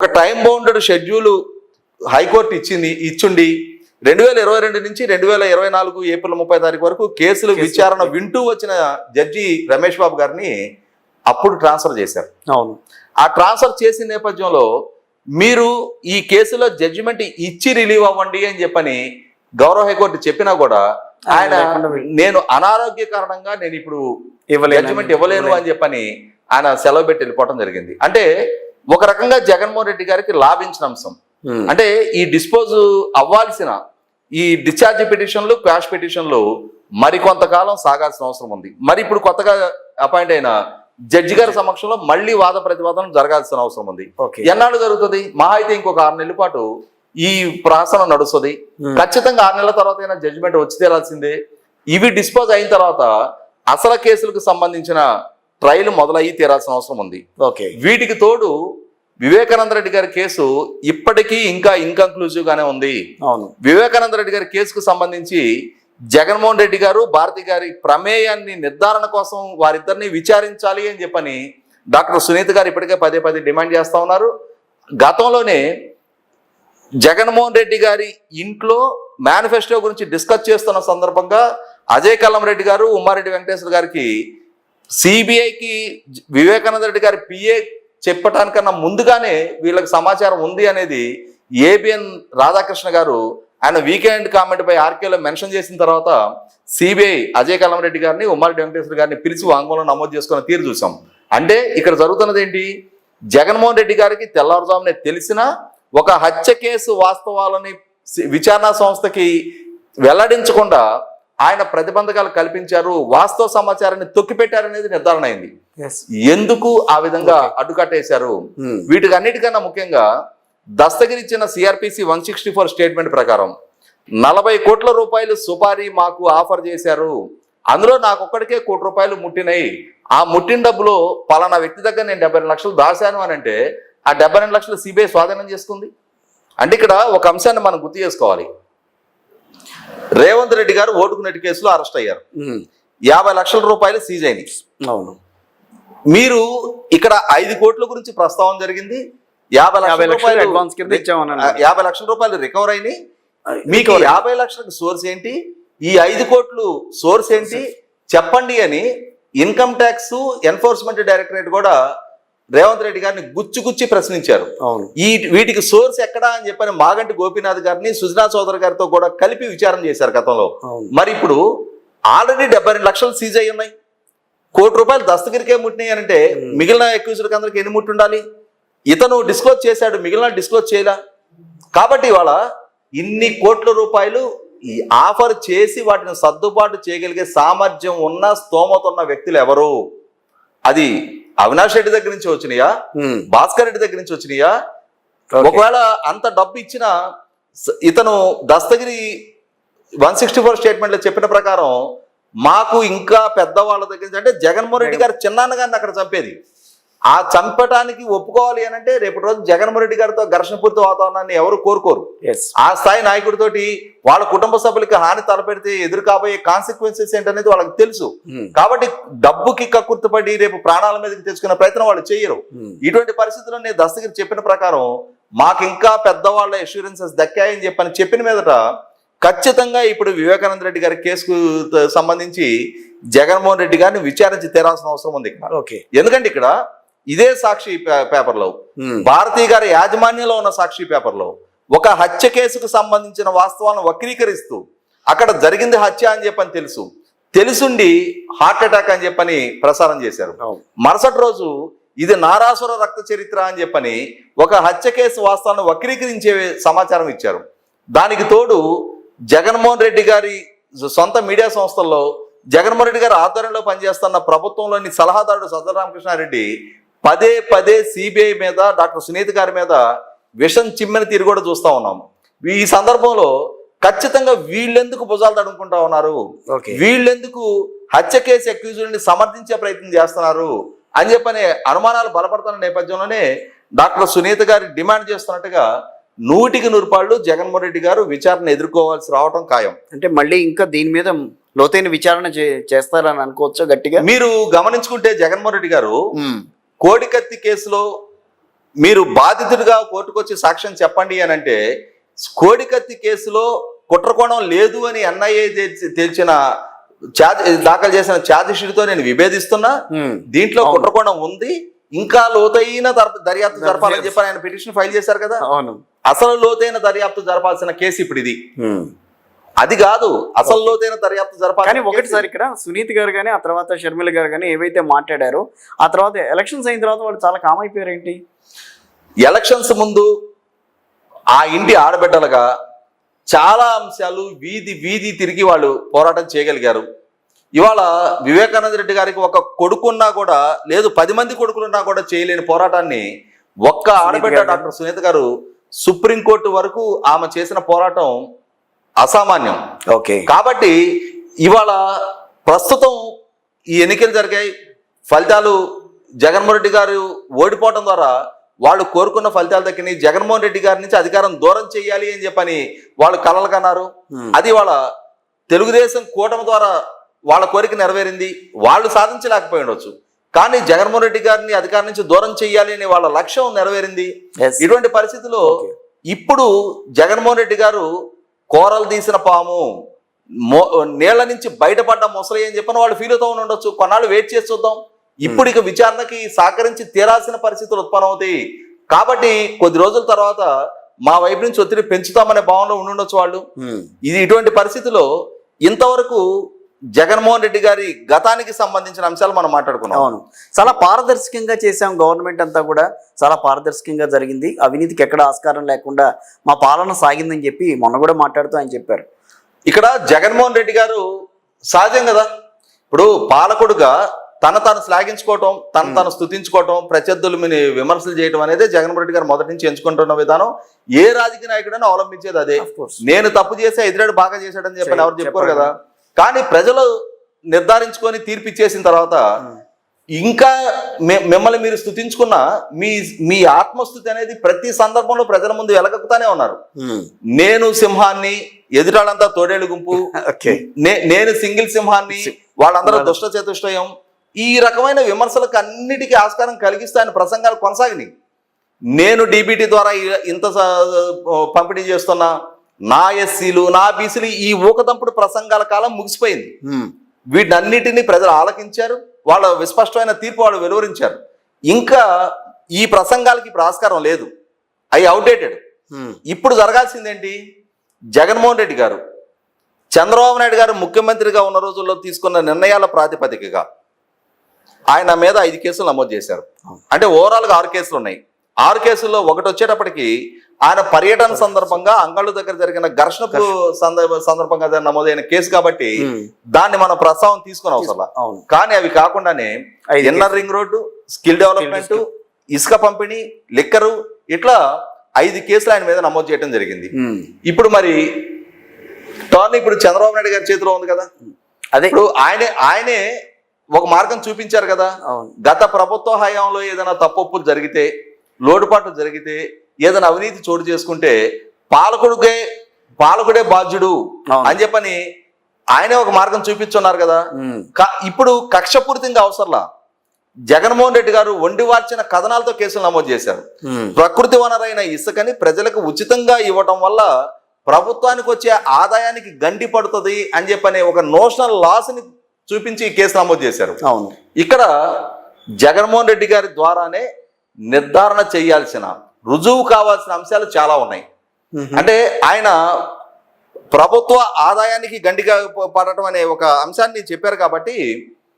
ఒక time bounded schedule high court ఇచ్చింది ఇచ్చుండి. రెండు వేల ఇరవై రెండు నుంచి రెండు వేల ఇరవై నాలుగు ఏప్రిల్ ముప్పై తారీఖు వరకు కేసులు విచారణ వింటూ వచ్చిన జడ్జి రమేష్ బాబు గారిని అప్పుడు ట్రాన్స్ఫర్ చేశారు. అవును. ఆ ట్రాన్స్ఫర్ చేసిన నేపథ్యంలో మీరు ఈ కేసులో జడ్జిమెంట్ ఇచ్చి రిలీవ్ అవ్వండి అని చెప్పని గౌరవ హైకోర్టు చెప్పినా కూడా ఆయన నేను అనారోగ్య కారణంగా నేను ఇప్పుడు జడ్జిమెంట్ ఇవ్వలేను అని చెప్పని ఆయన సెలవు పెట్టి వెళ్ళిపోవడం జరిగింది. అంటే ఒక రకంగా జగన్మోహన్ రెడ్డి గారికి లాభించిన అంశం. ఉమ్. అంటే ఈ డిస్పోజ్ అవ్వాల్సిన ఈ డిశ్చార్జ్ పిటిషన్లు క్వాష్ పిటిషన్లు మరి కొంతకాలం సాగాల్సిన అవసరం ఉంది. మరి ఇప్పుడు కొత్తగా అపాయింట్ అయిన జడ్జి గారి సమక్షంలో మళ్ళీ వాద ప్రతివాదన జరగాల్సిన అవసరం ఉంది. ఎన్నాళ్ళు జరుగుతుంది? మహా అయితే ఇంకొక ఆరు నెలల పాటు ఈ ప్రాసన నడుస్తుంది. ఉమ్. ఖచ్చితంగా ఆరు నెలల తర్వాత అయినా జడ్జిమెంట్ వచ్చి తీరాల్సిందే. ఇవి డిస్పోజ్ అయిన తర్వాత అసలు కేసులకు సంబంధించిన ట్రయల్ మొదలయ్యి తీరాల్సిన అవసరం ఉంది. ఓకే వీటికి తోడు వివేకానంద రెడ్డి గారి కేసు ఇప్పటికీ ఇంకా ఇన్కంక్లూజివ్ గానే ఉంది. అవును. వివేకానంద రెడ్డి గారి కేసుకు సంబంధించి జగన్మోహన్ రెడ్డి గారు భారతి గారి ప్రమేయాన్ని నిర్ధారణ కోసం వారిద్దరిని విచారించాలి అని చెప్పని డాక్టర్ సునీత గారు ఇప్పటికే పదే పదే డిమాండ్ చేస్తా ఉన్నారు. గతంలోనే జగన్మోహన్ రెడ్డి గారి ఇంట్లో మేనిఫెస్టో గురించి డిస్కస్ చేస్తున్న సందర్భంగా అజయ్ కల్లం రెడ్డి గారు ఉమ్మారెడ్డి వెంకటేశ్వర గారికి సిబిఐకి వివేకానంద రెడ్డి గారి పిఏ చెప్పటానికన్నా ముందుగానే వీళ్ళకి సమాచారం ఉంది అనేది ఏబిఎన్ రాధాకృష్ణ గారు ఆయన వీకెండ్ కామెంట్ పై ఆర్కేలో మెన్షన్ చేసిన తర్వాత సిబిఐ అజయ్ కల్లం రెడ్డి గారిని ఉమ్మారెడ్డి వెంకటేశ్వర గారిని పిలిచి వాంగ్మూలం నమోదు చేసుకున్న తీరు చూసాం. అంటే ఇక్కడ జరుగుతున్నది ఏంటి? జగన్మోహన్ రెడ్డి గారికి తెల్లవారుజామునే తెలిసిన ఒక హత్య కేసు వాస్తవాలని విచారణ సంస్థకి వెల్లడించకుండా ఆయన ప్రతిబంధకాలు కల్పించారు వాస్తవ సమాచారాన్ని తొక్కిపెట్టారనేది నిర్ధారణ అయింది. ఎందుకు ఆ విధంగా అడ్డుకట్టేశారు? ఉమ్. వీటికి అన్నిటికన్నా ముఖ్యంగా దస్తగిరి ఇచ్చిన CrPC one sixty four statement ప్రకారం నలభై కోట్ల రూపాయలు సుపారీ మాకు ఆఫర్ చేశారు. అందులో నాకు ఒక్కడికే కోటి రూపాయలు ముట్టినాయి. ఆ ముట్టిన డబ్బులో పలానా వ్యక్తి దగ్గర నేను డెబ్బై రెండు లక్షలు దాచాను అని అంటే ఆ డెబ్బై రెండు లక్షలు సిబిఐ స్వాధీనం చేసుకుంది. అంటే ఇక్కడ ఒక అంశాన్ని మనం గుర్తు చేసుకోవాలి. రేవంత్ రెడ్డి గారు ఓటుకు నెట్టి కేసులో అరెస్ట్ అయ్యారు. ఉమ్. యాభై లక్షల రూపాయలు సీజ్ అయినాయి. అవును. మీరు ఇక్కడ ఐదు కోట్ల గురించి ప్రస్తావన జరిగింది. యాభై యాభై లక్షల రూపాయలు అడ్వాన్స్ కింద యాభై లక్షల రూపాయలు రికవర్ అయినాయి. మీకు. యాభై లక్షలకు సోర్స్ ఏంటి? ఈ ఐదు కోట్లు సోర్స్ ఏంటి? చెప్పండి అని ఇన్కమ్ ట్యాక్స్ ఎన్ఫోర్స్మెంట్ డైరెక్టరేట్ కూడా రేవంత్ రెడ్డి గారిని గుచ్చి గుచ్చి ప్రశ్నించారు. ఈ వీటికి సోర్స్ ఎక్కడా అని చెప్పని మాగంటి గోపీనాథ్ గారిని సుజనా చౌదరి గారితో కూడా కలిపి విచారణ చేశారు గతంలో. మరి ఇప్పుడు ఆల్రెడీ డెబ్బై రెండు లక్షలు సీజ్ అయి ఉన్నాయి. కోటి రూపాయలు దస్తగిరికే ముట్టినాయి అని అంటే Hmm. మిగిలిన అక్యూజ్డ్కి అందరికి ఎన్ని ముట్టి ఉండాలి ఇతను డిస్క్లోజ్ చేశాడు మిగిలిన డిస్క్లోజ్ చేయలా కాబట్టి ఇవాళ ఇన్ని కోట్ల రూపాయలు ఈ ఆఫర్ చేసి వాటిని సర్దుబాటు చేయగలిగే సామర్థ్యం ఉన్న స్తోమత ఉన్న వ్యక్తులు ఎవరు అది అవినాష్ రెడ్డి దగ్గర నుంచి వచ్చినాయా. భాస్కర్ రెడ్డి దగ్గర నుంచి వచ్చినాయా. ఒకవేళ అంత డబ్బు ఇచ్చిన ఇతను దస్తగిరి వన్ సిక్స్టీ ఫోర్ స్టేట్మెంట్లో చెప్పిన ప్రకారం మాకు ఇంకా పెద్దవాళ్ళ దగ్గర నుంచి అంటే జగన్మోహన్ రెడ్డి గారు చిన్నాన్న గారిని అక్కడ చంపేది. ఆ చంపటానికి ఒప్పుకోవాలి అని అంటే రేపటి రోజు జగన్మోహన్ రెడ్డి గారితో ఘర్షణపూరిత వాతావరణాన్ని ఎవరు కోరుకోరు. ఆ స్థాయి నాయకుడితోటి వాళ్ళ కుటుంబ సభ్యులకి హాని తలపెడితే ఎదురు కాబోయే కాన్సిక్వెన్సెస్ ఏంటనేది వాళ్ళకి తెలుసు. ఉమ్. కాబట్టి డబ్బుకి కక్కుర్తిపడి రేపు ప్రాణాల మీదకి తెచ్చుకునే ప్రయత్నం వాళ్ళు చేయరు. ఉమ్. ఇటువంటి పరిస్థితుల్లో నేను దస్తగిరి చెప్పిన ప్రకారం మాకు ఇంకా పెద్దవాళ్ళ అష్యూరెన్సెస్ దక్కాయని చెప్పని చెప్పిన మీదట ఖచ్చితంగా ఇప్పుడు వివేకానంద రెడ్డి గారి కేసుకు సంబంధించి జగన్మోహన్ రెడ్డి గారిని విచారించి తీరాల్సిన అవసరం ఉంది ఇక్కడ. ఓకే. ఎందుకంటే ఇక్కడ ఇదే సాక్షి పేపర్లో. భారతీయ గారి యాజమాన్యంలో ఉన్న సాక్షి పేపర్లో ఒక హత్య కేసుకు సంబంధించిన వాస్తవాలను వక్రీకరిస్తూ అక్కడ జరిగింది హత్య అని చెప్పని తెలుసు. తెలుసుండి హార్ట్ అటాక్ అని చెప్పని ప్రసారం చేశారు. మరుసటి రోజు ఇది నారాసుర రక్త చరిత్ర అని చెప్పని ఒక హత్య కేసు వాస్తవాలను వక్రీకరించే సమాచారం ఇచ్చారు. దానికి తోడు జగన్మోహన్ రెడ్డి గారి సొంత మీడియా సంస్థల్లో జగన్మోహన్ రెడ్డి గారి ఆధ్వర్యంలో పనిచేస్తున్న ప్రభుత్వంలోని సలహాదారుడు సజ్జల రామకృష్ణారెడ్డి పదే పదే సిబిఐ మీద డాక్టర్ సునీత గారి మీద విషం చిమ్మిన తీరు కూడా చూస్తా ఉన్నాం. ఈ సందర్భంలో ఖచ్చితంగా వీళ్ళెందుకు భుజాలు తడుముకుంటా ఉన్నారు? వీళ్ళెందుకు హత్య కేసు అక్యూజుల్ని సమర్థించే ప్రయత్నం చేస్తున్నారు? అని చెప్పని అనుమానాలు బలపడుతున్న నేపథ్యంలోనే డాక్టర్ సునీత గారి డిమాండ్ చేస్తున్నట్టుగా నూటికి నూరుపాళ్ళు జగన్మోహన్ రెడ్డి గారు విచారణ ఎదుర్కోవాల్సి రావటం ఖాయం అంటే మళ్ళీ ఇంకా దీని మీద లోతైన విచారణ చేస్తారని అనుకోవచ్చా గట్టిగా మీరు గమనించుకుంటే జగన్మోహన్ రెడ్డి గారు. కోడికత్తి కేసులో మీరు బాధితుడిగా కోర్టుకొచ్చి సాక్ష్యం చెప్పండి అని అంటే కోడికత్తి కేసులో కుట్రకోణం లేదు అని ఎన్ఐఏ తేల్చిన ఛార్జ్ దాఖలు చేసిన ఛార్జ్ షీట్తో నేను విభేదిస్తున్నా. దీంట్లో. కుట్రకోణం ఉంది ఇంకా లోతైన దర్- దర్యాప్తు జరపాలని చెప్పి ఆయన పిటిషన్ ఫైల్ చేశారు కదా? అవును. అసలు లోతైన దర్యాప్తు జరపాల్సిన కేసు ఇప్పుడు ఇది. అది కాదు అసలు లోతైన దర్యాప్తు జరపాలి కానీ ఒకటి సార్ ఇక్కడ సునీత్ గారు కానీ ఆ తర్వాత షర్మిల గారు కానీ ఏవైతే మాట్లాడారో ఆ తర్వాత ఎలక్షన్స్ అయిన తర్వాత వాళ్ళు చాలా కామ్ అయిపోయారు ఏంటి ఎలక్షన్స్ ముందు ఆ ఇంటి ఆడబిడ్డలుగా చాలా అంశాలు వీధి వీధి తిరిగి వాళ్ళు పోరాటం చేయగలిగారు. ఇవాళ వివేకానంద రెడ్డి గారికి ఒక కొడుకున్నా కూడా లేదు పది మంది కొడుకులున్నా కూడా చేయలేని పోరాటాన్ని ఒక్క ఆడబిడ్డ. డాక్టర్ సునీత గారు సుప్రీంకోర్టు వరకు ఆమె చేసిన పోరాటం అసామాన్యం. ఓకే. కాబట్టి ఇవాళ ప్రస్తుతం ఈ ఎన్నికలు జరిగాయి. ఫలితాలు జగన్మోహన్ రెడ్డి గారు ఓడిపోవడం ద్వారా వాళ్ళు కోరుకున్న ఫలితాలు దక్కినాయి. జగన్మోహన్ రెడ్డి గారి నుంచి అధికారం దూరం చేయాలి అని చెప్పని వాళ్ళు కలలు కన్నారు. అది వాళ్ళ తెలుగుదేశం కూటమి ద్వారా వాళ్ళ కోరిక నెరవేరింది వాళ్ళు సాధించలేకపోయి ఉండొచ్చు కానీ జగన్మోహన్ రెడ్డి గారిని అధికారం నుంచి దూరం చేయాలి అనే వాళ్ళ లక్ష్యం నెరవేరింది. ఇటువంటి పరిస్థితుల్లో Okay. ఇప్పుడు జగన్మోహన్ రెడ్డి గారు కోరలు తీసిన పాము మో నీళ్ళ నుంచి బయటపడ్డ ముసలి అని చెప్పిన వాళ్ళు ఫీల్ అవుతూ ఉండొచ్చు కొన్నాళ్ళు వెయిట్ చేసి చూద్దాం ఇప్పుడు ఇక విచారణకి సహకరించి తీరాల్సిన పరిస్థితులు ఉత్పన్నమవుతాయి కాబట్టి కొద్ది రోజుల తర్వాత మా వైపు నుంచి ఒత్తిడి పెంచుతామనే భావనలో ఉండుండొచ్చు వాళ్ళు ఉమ్. ఇది ఇటువంటి పరిస్థితిలో ఇంతవరకు జగన్మోహన్ రెడ్డి గారి గతానికి సంబంధించిన అంశాలు మనం మాట్లాడుకున్నాం. అవును. చాలా పారదర్శకంగా చేశాం గవర్నమెంట్ అంతా కూడా. చాలా పారదర్శకంగా జరిగింది. అవినీతికి ఎక్కడ ఆస్కారం లేకుండా మా పాలన సాగిందని చెప్పి మొన్న కూడా మాట్లాడుతూ ఆయన చెప్పారు. ఇక్కడ జగన్మోహన్ రెడ్డి గారు సహజం కదా. ఇప్పుడు పాలకుడుగా తన తాను శ్లాఘించుకోవటం తన తాను స్థుతించుకోవటం ప్రత్యర్థుల మీద విమర్శలు చేయడం అనేది జగన్మోహన్ రెడ్డి గారు మొదటి నుంచి ఎంచుకుంటున్న విధానం. ఏ రాజకీయ నాయకుడైనా అవలంబించేది అదే. నేను తప్పు చేసి ఎదురాడు బాగా చేశాడని చెప్పని ఎవరు చెప్పరు. కదా. కానీ ప్రజలు నిర్ధారించుకొని తీర్పు ఇచ్చేసిన తర్వాత ఇంకా మిమ్మల్ని మీరు స్థుతించుకున్న మీ మీ ఆత్మస్థుతి అనేది ప్రతి సందర్భంలో ప్రజల ముందు వెలగక్కుతానే ఉన్నారు. నేను సింహాన్ని ఎదురాళ్ళంతా తోడేళ్ళు గుంపు. నేను సింగిల్ సింహాన్ని వాళ్ళందరూ దుష్ట చతుష్టయం. ఈ రకమైన విమర్శలకు అన్నిటికీ ఆస్కారం కలిగిస్తే ఆయన ప్రసంగాలు కొనసాగినాయి. నేను డీబీటీ ద్వారా ఇంత పంపిణీ చేస్తున్నా. నా ఎస్సీలు నా బీసీలు ఈ ఊకదంపుడు ప్రసంగాల కాలం ముగిసిపోయింది. వీటన్నిటిని ప్రజలు ఆలకించారు వాళ్ళ విస్పష్టమైన తీర్పు వాళ్ళు వెలువరించారు. ఇంకా ఈ ప్రసంగాలకి ఇప్పుడు ఆస్కారం లేదు. అవి అవుడేటెడ్ ఉమ్. ఇప్పుడు జరగాల్సిందేంటి? జగన్మోహన్ రెడ్డి గారు చంద్రబాబు నాయుడు గారు ముఖ్యమంత్రిగా ఉన్న రోజుల్లో తీసుకున్న నిర్ణయాల ప్రాతిపదికగా ఆయన మీద ఐదు కేసులు నమోదు చేశారు. అంటే ఓవరాల్గా ఆరు కేసులు ఉన్నాయి ఆరు కేసుల్లో ఒకటి వచ్చేటప్పటికి ఆయన పర్యటన సందర్భంగా అంగళ్ళు దగ్గర జరిగిన ఘర్షణకు సందర్భ సందర్భంగా నమోదైన కేసు కాబట్టి. దాన్ని మనం ప్రస్తావన తీసుకుని అవసరం కానీ అవి కాకుండానే inner ring road skill development ఇసుక పంపిణీ లిక్కరు ఇట్లా ఐదు కేసులు ఆయన మీద నమోదు చేయడం జరిగింది. ఇప్పుడు మరి టర్న్ ఇప్పుడు చంద్రబాబు నాయుడు గారి చేతిలో ఉంది కదా? అదే. ఇప్పుడు ఆయనే ఆయనే ఒక మార్గం చూపించారు కదా? గత ప్రభుత్వ హయాంలో ఏదైనా తప్పొప్పులు జరిగితే లోటుపాట్లు జరిగితే ఏదైనా అవినీతి చోటు చేసుకుంటే పాలకుడికే పాలకుడే బాధ్యుడు. అని చెప్పని ఆయనే ఒక మార్గం చూపించున్నారు కదా. ఇప్పుడు కక్షపూరితంగా అవసరంలా. జగన్మోహన్ రెడ్డి గారు వండి వార్చిన కథనాలతో కేసులు నమోదు చేశారు. ప్రకృతి వనరైన ఇసుకని ప్రజలకు ఉచితంగా ఇవ్వటం వల్ల ప్రభుత్వానికి వచ్చే ఆదాయానికి గండి పడుతుంది అని చెప్పనే ఒక నోషనల్ లాస్ని చూపించి ఈ కేసు నమోదు చేశారు. అవును. ఇక్కడ జగన్మోహన్ రెడ్డి గారి ద్వారానే నిర్ధారణ చేయాల్సిన రుజువు కావాల్సిన అంశాలు చాలా ఉన్నాయి. అంటే ఆయన ప్రభుత్వ ఆదాయానికి గండిగా పడటం అనే ఒక అంశాన్ని చెప్పారు కాబట్టి